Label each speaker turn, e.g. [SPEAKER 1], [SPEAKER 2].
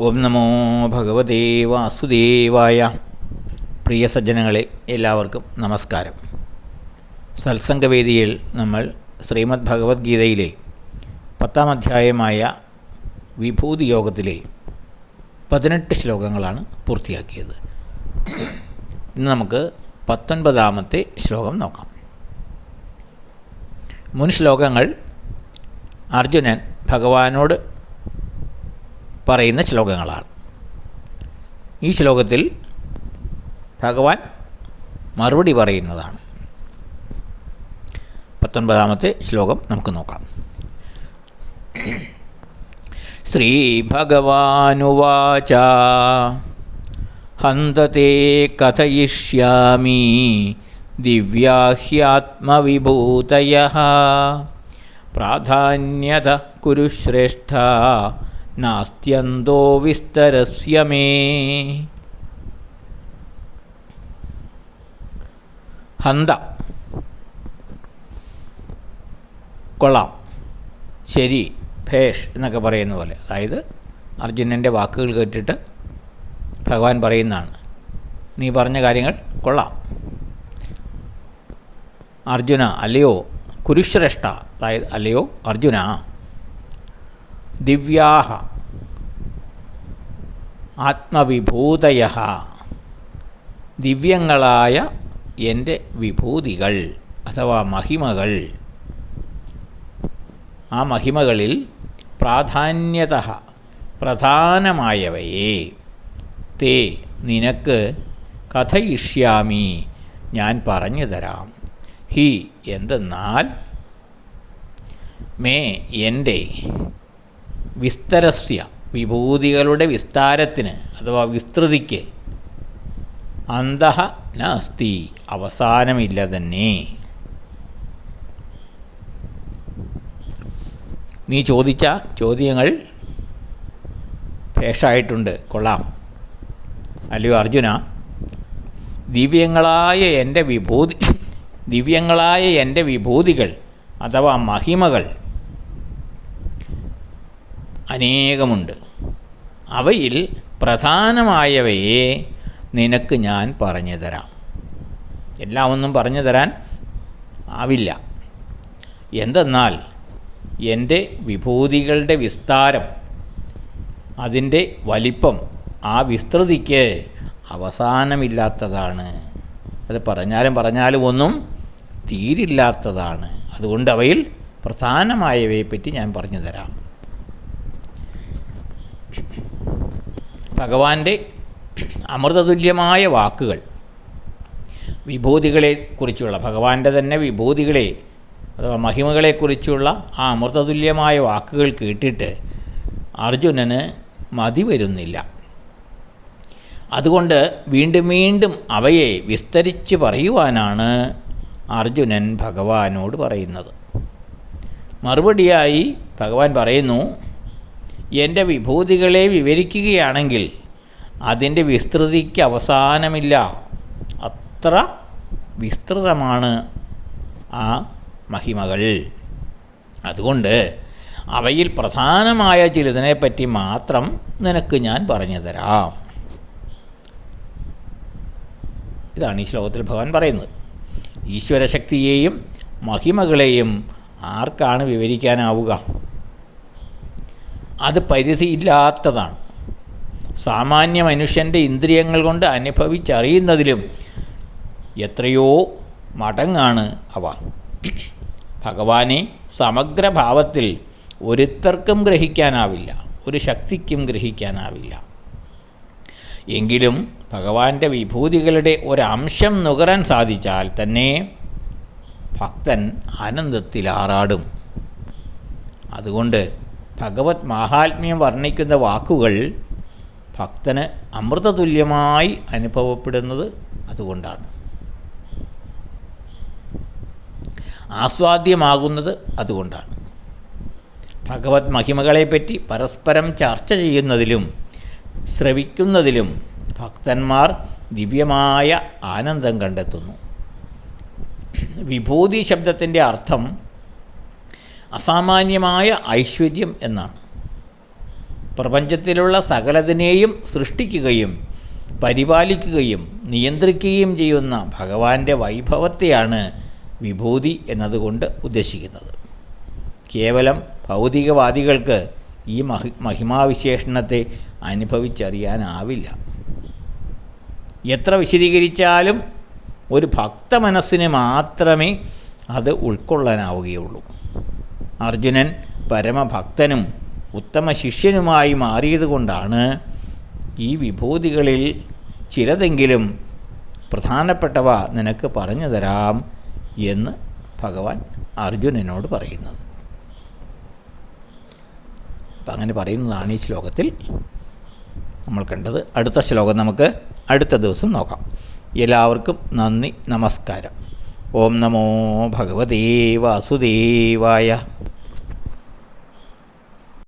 [SPEAKER 1] ഓം നമോ ഭഗവതേ വാസുദേവായ. പ്രിയ സജ്ജനങ്ങളെ എല്ലാവർക്കും നമസ്കാരം. സത്സംഗവേദിയിൽ നമ്മൾ ശ്രീമദ് ഭഗവത്ഗീതയിലെ പത്താം അധ്യായമായ വിഭൂതി യോഗത്തിലെ പതിനെട്ട് ശ്ലോകങ്ങളാണ് പൂർത്തിയാക്കിയത്. ഇന്ന് നമുക്ക് പത്തൊൻപതാമത്തെ ശ്ലോകം നോക്കാം. മുൻ ശ്ലോകങ്ങൾ അർജുനൻ ഭഗവാനോട് പറയുന്ന ശ്ലോകങ്ങളാണ്. ഈ ശ്ലോകത്തിൽ ഭഗവാൻ മറുപടി പറയുന്നതാണ്. പത്തൊൻപതാമത്തെ ശ്ലോകം നമുക്ക് നോക്കാം. ശ്രീഭഗവാനുവാച ഹന്തത്തെ കഥയിഷ്യാമി ദിവ്യാഹ്യാത്മവിഭൂതയ പ്രാധാന്യത കുരു ശ്രേഷ്ഠ നാസ്ത്യന്തോ വിസ്തരസ്യ മേ ഹന്ത കൊള്ളാം. ശരി. ഭേഷ് എന്നൊക്കെ പറയുന്ന പോലെ. അതായത് അർജുനന്റെ വാക്കുകൾ കേട്ടിട്ട് ഭഗവാൻ പറയുന്നതാണ്. നീ പറഞ്ഞ കാര്യങ്ങൾ കൊള്ളാം. അർജുന അല്ലയോ കുരുശ്രേഷ്ഠ. അതായത് അല്ലയോ അർജുന. ദിവ്യാഹ. ആത്മവിഭൂതയ ദിവ്യങ്ങളായ എന്റെ വിഭൂതികൾ അഥവാ മഹിമകൾ. ആ മഹിമകളിൽ പ്രാധാന്യത പ്രധാനമായവയെ. തേ നിനക്ക് കഥയിഷ്യാമി ഞാൻ പറഞ്ഞു തരാം. ഹി എന്തെന്നാൽ മേ എന്റെ വിസ്തരസ്യ വിഭൂതികളുടെ വിസ്താരത്തിന് അഥവാ വിസ്തൃതിക്ക്. അന്തഃ നാസ്തി അവസാനമില്ല തന്നെ. നീ ചോദിച്ച ചോദ്യങ്ങൾ ഭേഷായിട്ടുണ്ട്. കൊള്ളാം. അല്ലയോ അർജുന ദിവ്യങ്ങളായ എന്റെ വിഭൂതി ദിവ്യങ്ങളായ എന്റെ വിഭൂതികൾ അഥവാ മഹിമകൾ അനേകമുണ്ട്. അവയിൽ പ്രധാനമായവയെ നിനക്ക് ഞാൻ പറഞ്ഞു തരാം. എല്ലാം ഒന്നും പറഞ്ഞു തരാൻ ആവില്ല. എന്തെന്നാൽ എന്റെ വിഭൂതികളുടെ വിസ്താരം അതിന്റെ വലിപ്പം ആ വിസ്തൃതിക്ക് അവസാനമില്ലാത്തതാണ്. അത് പറഞ്ഞാലും പറഞ്ഞാലും ഒന്നും തീരില്ലാത്തതാണ്. അതുകൊണ്ട് അവയിൽ പ്രധാനമായവയെപ്പറ്റി ഞാൻ പറഞ്ഞു തരാം. ഭഗവാന്റെ അമൃതതുല്യമായ വാക്കുകൾ വിഭൂതികളെ കുറിച്ചുള്ള ഭഗവാന്റെ തന്നെ വിഭൂതികളെ അഥവാ മഹിമകളെക്കുറിച്ചുള്ള ആ അമൃതതുല്യമായ വാക്കുകൾ കേട്ടിട്ട് അർജുനന് മതി വരുന്നില്ല. അതുകൊണ്ട് വീണ്ടും വീണ്ടും അവയെ വിസ്തരിച്ച് പറയുവാനാണ് അർജുനൻ ഭഗവാനോട് പറയുന്നത്. മറുപടിയായി ഭഗവാൻ പറയുന്നു എന്റെ വിഭൂതികളെ വിവരിക്കുകയാണെങ്കിൽ അതിന്റെ വിസ്തൃതിക്ക് അവസാനമില്ല. അത്ര വിസ്തൃതമാണ് ആ മഹിമകൾ. അതുകൊണ്ട് അവയിൽ പ്രധാനമായ ചിലതിനെപ്പറ്റി മാത്രം നിനക്ക് ഞാൻ പറഞ്ഞു തരാം. ഇതാണ് ഈ ശ്ലോകത്തിൽ ഭഗവാൻ പറയുന്നത്. ഈശ്വരശക്തിയെയും മഹിമകളെയും ആർക്കാണ് വിവരിക്കാനാവുക? അത് പരിധിയില്ലാത്തതാണ്. സാമാന്യ മനുഷ്യന്റെ ഇന്ദ്രിയങ്ങൾ കൊണ്ട് അനുഭവിച്ചറിയുന്നതിലും എത്രയോ മടങ്ങാണ് അവ. ഭഗവാനെ സമഗ്രഭാവത്തിൽ ഒരുത്തർക്കും ഗ്രഹിക്കാനാവില്ല ഒരു ശക്തിക്കും ഗ്രഹിക്കാനാവില്ല. എങ്കിലും ഭഗവാന്റെ വിഭൂതികളുടെ ഒരംശം നുകരാൻ സാധിച്ചാൽ തന്നെ ഭക്തൻ ആനന്ദത്തിലാറാടും അതുകൊണ്ട് ഭഗവത് മാഹാത്മ്യം വർണിക്കുന്ന വാക്കുകൾ ഭക്തന് അമൃതതുല്യമായി അനുഭവപ്പെടുന്നത് അതുകൊണ്ടാണ്. ആസ്വാദ്യമാകുന്നത് അതുകൊണ്ടാണ്. ഭഗവത് മഹിമകളെപ്പറ്റി പരസ്പരം ചർച്ച ചെയ്യുന്നതിലും ശ്രവിക്കുന്നതിലും ഭക്തന്മാർ ദിവ്യമായ ആനന്ദം കണ്ടെത്തുന്നു. വിഭൂതി ശബ്ദത്തിന്റെ അർത്ഥം അസാമാന്യമായ ഐശ്വര്യം എന്നാണ്. പ്രപഞ്ചത്തിലുള്ള സകലതിനെയും സൃഷ്ടിക്കുകയും പരിപാലിക്കുകയും നിയന്ത്രിക്കുകയും ചെയ്യുന്ന ഭഗവാന്റെ വൈഭവത്തെയാണ് വിഭൂതി എന്നതുകൊണ്ട് ഉദ്ദേശിക്കുന്നത്. കേവലം ഭൗതികവാദികൾക്ക് ഈ മഹി മഹിമാവിശേഷണത്തെ അനുഭവിച്ചറിയാനാവില്ല. എത്ര വിശദീകരിച്ചാലും ഒരു ഭക്ത ഭക്തമനസ്സിന് മാത്രമേ അത് ഉൾക്കൊള്ളാനാവുകയുള്ളൂ. അർജുനൻ പരമഭക്തനും ഉത്തമ ശിഷ്യനുമായി മാറിയതുകൊണ്ടാണ് ഈ വിഭൂതികളിൽ ചിലതെങ്കിലും പ്രധാനപ്പെട്ടവ നിനക്ക് പറഞ്ഞു തരാം എന്ന് ഭഗവാൻ അർജുനനോട് പറയുന്നത്. അപ്പം അങ്ങനെ പറയുന്നതാണ് ഈ ശ്ലോകത്തിൽ നമ്മൾ കണ്ടത്. അടുത്ത ശ്ലോകം നമുക്ക് അടുത്ത ദിവസം നോക്കാം. എല്ലാവർക്കും നന്ദി നമസ്കാരം. ഓം നമോ ഭഗവതേ വാസുദേവായ.